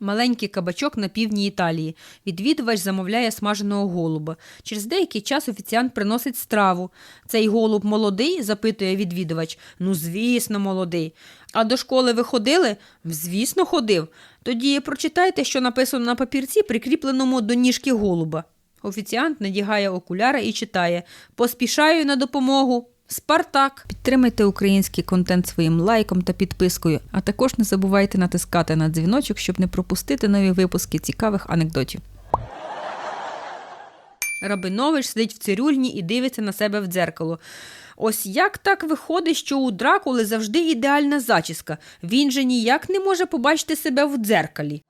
Маленький кабачок на півдні Італії. Відвідувач замовляє смаженого голуба. Через деякий час офіціант приносить страву. Цей голуб молодий? запитує відвідувач. Ну, звісно, молодий. А до школи ви ходили? Звісно, ходив. Тоді прочитайте, що написано на папірці, прикріпленому до ніжки голуба. Офіціант надягає окуляри і читає Поспішаю на допомогу. Спартак. Підтримайте український контент своїм лайком та підпискою, а також не забувайте натискати на дзвіночок, щоб не пропустити нові випуски цікавих анекдотів. Рабинович сидить в цирюльні і дивиться на себе в дзеркало. Ось як так виходить, що у Дракули завжди ідеальна зачіска. Він же ніяк не може побачити себе в дзеркалі.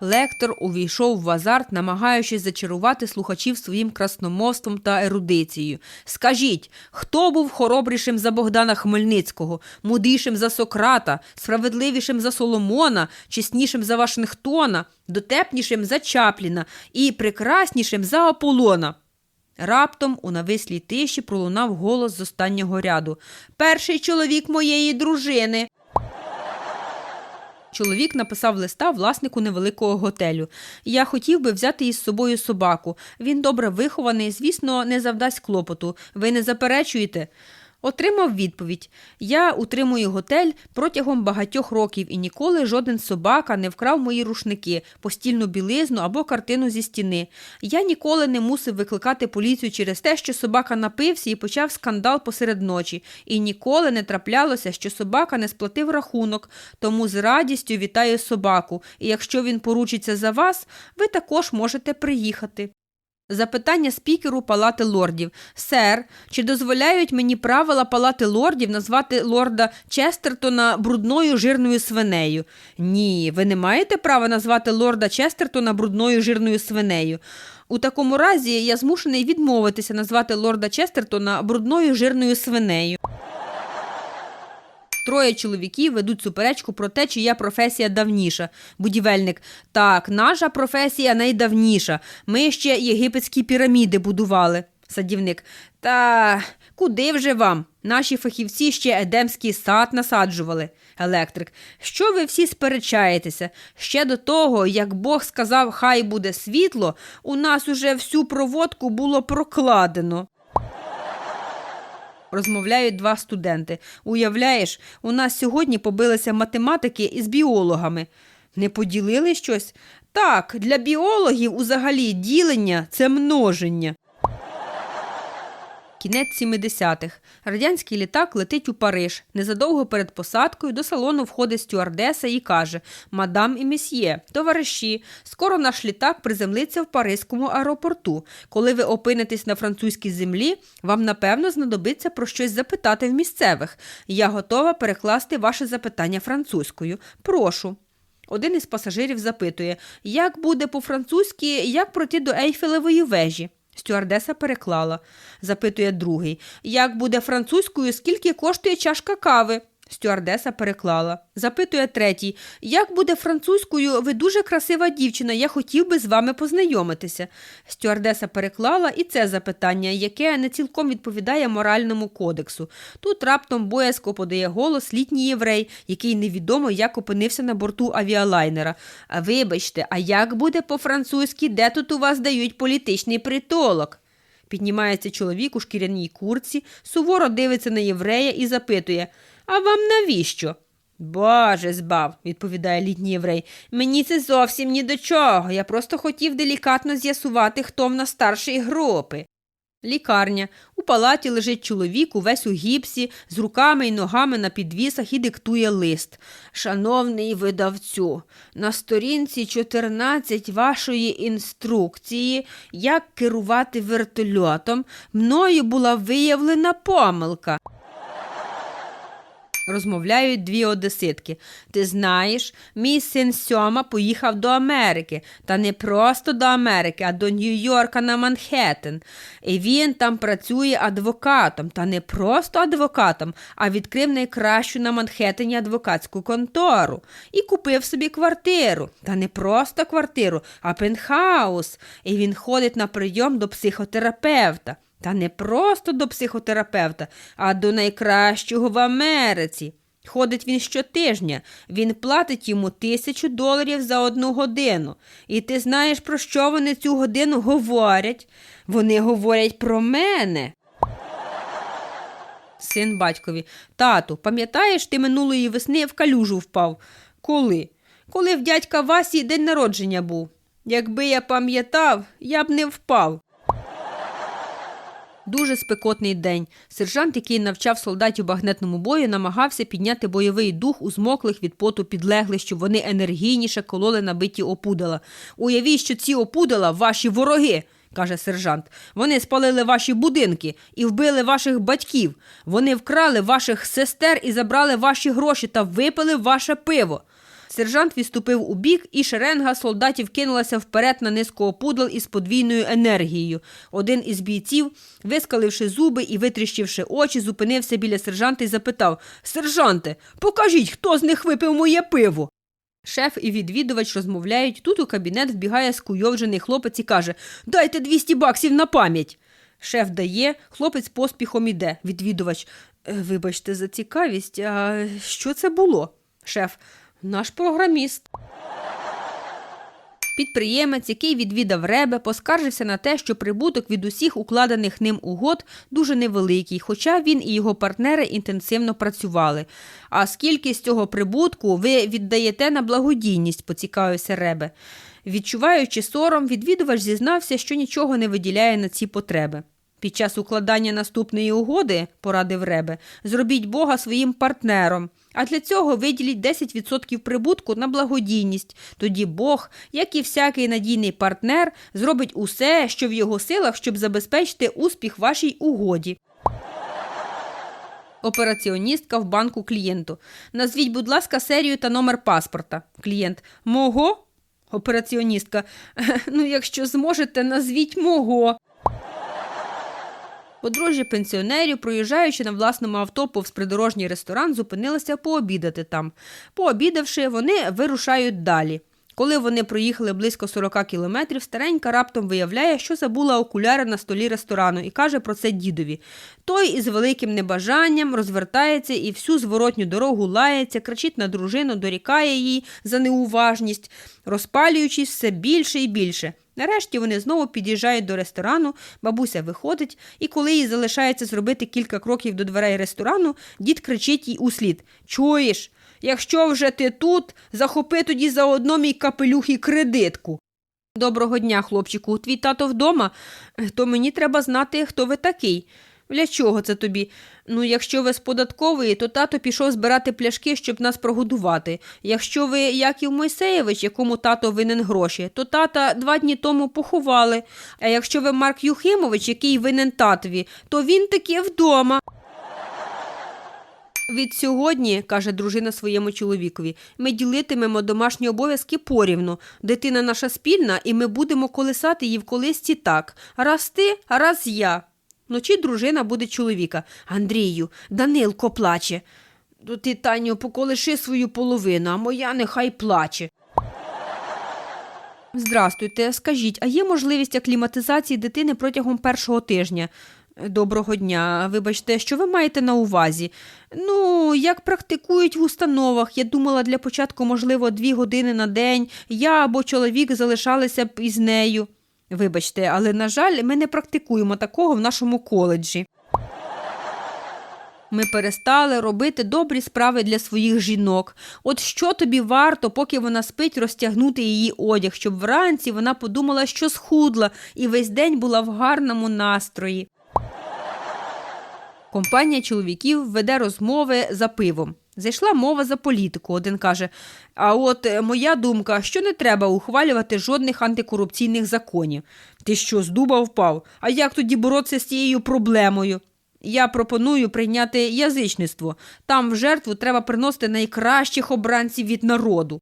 Лектор увійшов в азарт, намагаючись зачарувати слухачів своїм красномовством та ерудицією. Скажіть, хто був хоробрішим за Богдана Хмельницького, мудрішим за Сократа, справедливішим за Соломона, чеснішим за Вашингтона, дотепнішим за Чапліна і прекраснішим за Аполлона? Раптом у навислій тиші пролунав голос з останнього ряду. Перший чоловік моєї дружини. Чоловік написав листа власнику невеликого готелю. Я хотів би взяти із собою собаку. Він добре вихований, звісно, не завдасть клопоту. Ви не заперечуєте? Отримав відповідь: Я утримую готель протягом багатьох років і ніколи жоден собака не вкрав мої рушники, постільну білизну або картину зі стіни. Я ніколи не мусив викликати поліцію через те, що собака напився і почав скандал посеред ночі. І ніколи не траплялося, що собака не сплатив рахунок. Тому з радістю вітаю собаку. І якщо він поручиться за вас, ви також можете приїхати. Запитання спікеру Палати лордів. Сер, чи дозволяють мені правила Палати лордів назвати лорда Честертона брудною жирною свинею? Ні, ви не маєте права назвати лорда Честертона брудною жирною свинею. У такому разі я змушений відмовитися назвати лорда Честертона брудною жирною свинею. Троє чоловіків ведуть суперечку про те, чия професія давніша. Будівельник. Так, наша професія найдавніша. Ми ще єгипетські піраміди будували. Садівник. Та куди вже вам? Наші фахівці ще едемський сад насаджували. Електрик. Що ви всі сперечаєтеся? Ще до того, як Бог сказав, хай буде світло, у нас уже всю проводку було прокладено. Розмовляють два студенти. Уявляєш, у нас сьогодні побилися математики із біологами. Не поділили щось? Так, для біологів узагалі ділення це множення. Кінець 70-х. Радянський літак летить у Париж. Незадовго перед посадкою до салону входить стюардеса і каже: Мадам і месьє, товариші, скоро наш літак приземлиться в Паризькому аеропорту. Коли ви опинитесь на французькій землі, вам напевно знадобиться про щось запитати в місцевих. Я готова перекласти ваше запитання французькою. Прошу. Один із пасажирів запитує, як буде по-французьки, як пройти до Ейфелевої вежі. Стюардеса переклала. Запитує другий. Як буде французькою, скільки коштує чашка кави? Стюардеса переклала. Запитує третій. Як буде французькою, ви дуже красива дівчина, я хотів би з вами познайомитися. Стюардеса переклала і це запитання, яке не цілком відповідає моральному кодексу. Тут раптом боязко подає голос літній єврей, який невідомо як опинився на борту авіалайнера. А вибачте, а як буде по-французьки, де тут у вас дають політичний притолок? Піднімається чоловік у шкіряній курці, суворо дивиться на єврея і запитує А вам навіщо? Боже збав, відповідає літній єврей. Мені це зовсім ні до чого. Я просто хотів делікатно з'ясувати, хто в нас старшої групи. Лікарня. У палаті лежить чоловік, увесь у гіпсі, з руками й ногами на підвісах і диктує лист. Шановний видавцю, на сторінці 14 вашої інструкції, як керувати вертольотом, мною була виявлена помилка. Розмовляють дві одеситки. Ти знаєш, мій син Сьома поїхав до Америки, та не просто до Америки, а до Нью-Йорка на Манхеттен. І він там працює адвокатом, та не просто адвокатом, а відкрив найкращу на Манхеттені адвокатську контору. І купив собі квартиру, та не просто квартиру, а пентхаус. І він ходить на прийом до психотерапевта. Та не просто до психотерапевта, а до найкращого в Америці. Ходить він щотижня, він платить йому тисячу доларів за одну годину. І ти знаєш, про що вони цю годину говорять? Вони говорять про мене. Син батькові. Тату, пам'ятаєш, ти минулої весни в калюжу впав? Коли? Коли в дядька Васі день народження був. Якби я пам'ятав, я б не впав. Дуже спекотний день. Сержант, який навчав солдатів багнетному бою, намагався підняти бойовий дух у змоклих від поту підлеглих, щоб вони енергійніше кололи набиті опудала. Уявіть, що ці опудала ваші вороги. каже сержант. Вони спалили ваші будинки і вбили ваших батьків. Вони вкрали ваших сестер і забрали ваші гроші та випили ваше пиво. Сержант відступив у бік, і шеренга солдатів кинулася вперед на низку опудал із подвійною енергією. Один із бійців, вискаливши зуби і витріщивши очі, зупинився біля сержанта і запитав Сержанте, покажіть, хто з них випив моє пиво. Шеф і відвідувач розмовляють. Тут у кабінет вбігає скуйовджений хлопець і каже Дайте 200 баксів на пам'ять. Шеф дає, хлопець поспіхом іде. Відвідувач. «Е, Вибачте за цікавість, а що це було? Шеф. Наш програміст. Підприємець, який відвідав ребе, поскаржився на те, що прибуток від усіх укладених ним угод дуже невеликий, хоча він і його партнери інтенсивно працювали. А скільки з цього прибутку ви віддаєте на благодійність, поцікавився ребе. Відчуваючи сором, відвідувач зізнався, що нічого не виділяє на ці потреби. Під час укладання наступної угоди, порадив Ребе, зробіть Бога своїм партнером. А для цього виділіть 10% прибутку на благодійність. Тоді Бог, як і всякий надійний партнер, зробить усе, що в його силах, щоб забезпечити успіх вашій угоді. Операціоністка в банку клієнту. Назвіть, будь ласка, серію та номер паспорта. Клієнт. Мого? Операціоністка. Ну, якщо зможете, назвіть мого. Подружжя пенсіонерів, проїжджаючи на власному авто повз придорожній ресторан, зупинилися пообідати там. Пообідавши, вони вирушають далі. Коли вони проїхали близько 40 кілометрів, старенька раптом виявляє, що забула окуляри на столі ресторану і каже про це дідові. Той із великим небажанням розвертається і всю зворотню дорогу лається, кричить на дружину, дорікає їй за неуважність, розпалюючись все більше і більше. Нарешті вони знову під'їжджають до ресторану, бабуся виходить, і коли їй залишається зробити кілька кроків до дверей ресторану, дід кричить їй услід Чуєш? Якщо вже ти тут, захопи тоді заодно мій капелюх і кредитку. Доброго дня, хлопчику, твій тато вдома, то мені треба знати, хто ви такий. Для чого це тобі? Ну, якщо ви з податкової, то тато пішов збирати пляшки, щоб нас прогодувати. Якщо ви Яків Мойсеєвич, якому тато винен гроші, то тата два дні тому поховали. А якщо ви Марк Юхимович, який винен татові, то він таки вдома. Від сьогодні, каже дружина своєму чоловікові, ми ділитимемо домашні обов'язки порівну. Дитина наша спільна, і ми будемо колисати її в колисці так. Раз ти, раз я. Вночі дружина буде чоловіка. Андрію, Данилко плаче. «То Ти, Таню, поколиши свою половину, а моя нехай плаче. Здрастуйте, скажіть, а є можливість акліматизації дитини протягом першого тижня? Доброго дня. Вибачте, що ви маєте на увазі? Ну, як практикують в установах. Я думала, для початку, можливо, дві години на день я або чоловік залишалися б із нею. Вибачте, але, на жаль, ми не практикуємо такого в нашому коледжі. Ми перестали робити добрі справи для своїх жінок. От що тобі варто, поки вона спить, розтягнути її одяг, щоб вранці вона подумала, що схудла, і весь день була в гарному настрої. Компанія чоловіків веде розмови за пивом. Зайшла мова за політику. Один каже: А от е, моя думка, що не треба ухвалювати жодних антикорупційних законів. Ти що, з дуба впав? А як тоді боротися з цією проблемою? Я пропоную прийняти язичництво. Там в жертву треба приносити найкращих обранців від народу.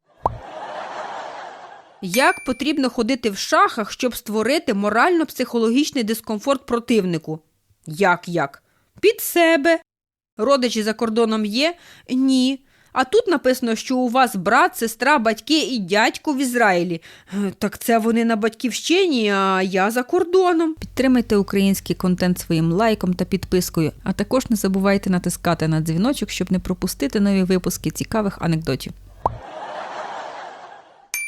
Як потрібно ходити в шахах, щоб створити морально-психологічний дискомфорт противнику? Як як? Під себе. Родичі за кордоном є? Ні. А тут написано, що у вас брат, сестра, батьки і дядько в Ізраїлі. Е, Так це вони на батьківщині, а я за кордоном. Підтримайте український контент своїм лайком та підпискою, а також не забувайте натискати на дзвіночок, щоб не пропустити нові випуски цікавих анекдотів.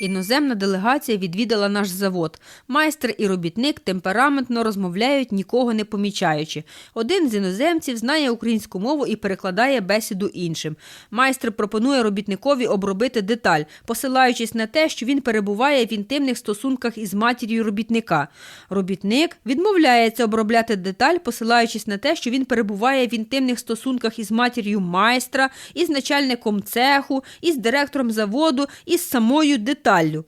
Іноземна делегація відвідала наш завод. Майстер і робітник темпераментно розмовляють, нікого не помічаючи. Один з іноземців знає українську мову і перекладає бесіду іншим. Майстер пропонує робітникові обробити деталь, посилаючись на те, що він перебуває в інтимних стосунках із матір'ю робітника. Робітник відмовляється обробляти деталь, посилаючись на те, що він перебуває в інтимних стосунках із матір'ю майстра, із начальником цеху, із директором заводу, із самою деталлю.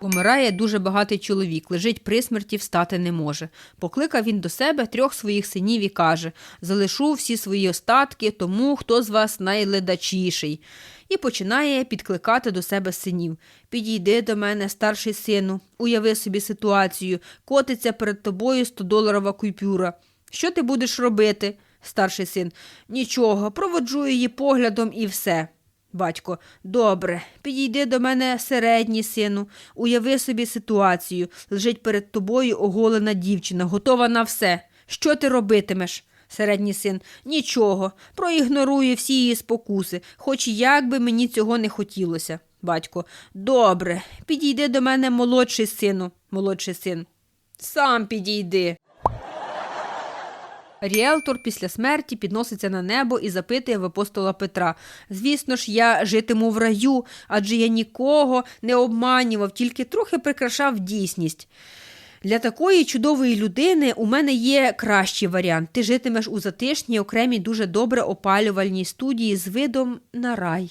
Помирає дуже багатий чоловік, лежить при смерті, встати не може. Покликав він до себе трьох своїх синів і каже: Залишу всі свої остатки тому, хто з вас найледачіший. І починає підкликати до себе синів. Підійди до мене, старший сину, уяви собі ситуацію, котиться перед тобою 100-доларова купюра. Що ти будеш робити? Старший син. Нічого, проводжу її поглядом і все. Батько, добре, підійди до мене середній сину, уяви собі ситуацію. Лежить перед тобою оголена дівчина, готова на все. Що ти робитимеш? Середній син, нічого, проігнорую всі її спокуси, хоч як би мені цього не хотілося. Батько, добре, підійди до мене молодший сину, молодший син. Сам підійди. Ріелтор після смерті підноситься на небо і запитує в апостола Петра: Звісно ж, я житиму в раю, адже я нікого не обманював, тільки трохи прикрашав дійсність. Для такої чудової людини у мене є кращий варіант. Ти житимеш у затишній, окремій, дуже добре опалювальній студії з видом на рай.